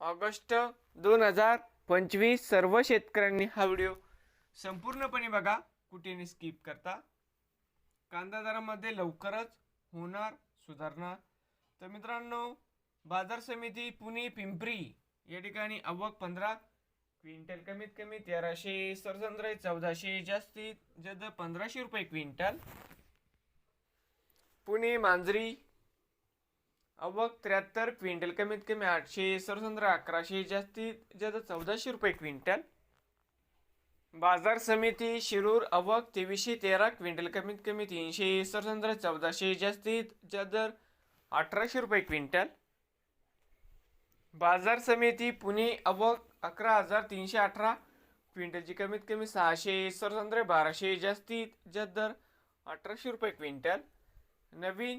August दोन हजार पंचवीस सर्व शेतकऱ्यांनी हा व्हिडिओ संपूर्णपणे बघा. कुठेने स्किप करता. कांदा दरामध्ये लवकरच होणार सुधारणा तर मित्रांनो बाजार समिती पुणे पिंपरी या ठिकाणी आवक पंधरा क्विंटल कमीत कमी तेराशे सरसंद्र चौदाशे जास्तीत जद पंधराशे रुपये क्विंटल. पुणे मांजरी आवक त्र्याहत्तर क्विंटल कमीत कमी आठशे सरसंद्र अकराशे जास्तीत जास्त चौदाशे रुपये क्विंटल. बाजार समिती शिरूर अवक तेवीसशे तेरा क्विंटल कमीत कमी तीनशे सरसंद्र चौदाशे जास्तीत जास्त अठराशे रुपये क्विंटल. बाजार समिती पुणे अवक अकरा हजार तीनशे अठरा क्विंटलची कमीत कमी सहाशे सरसंद्र बाराशे जास्तीत जास्त अठराशे रुपये क्विंटल. नवीन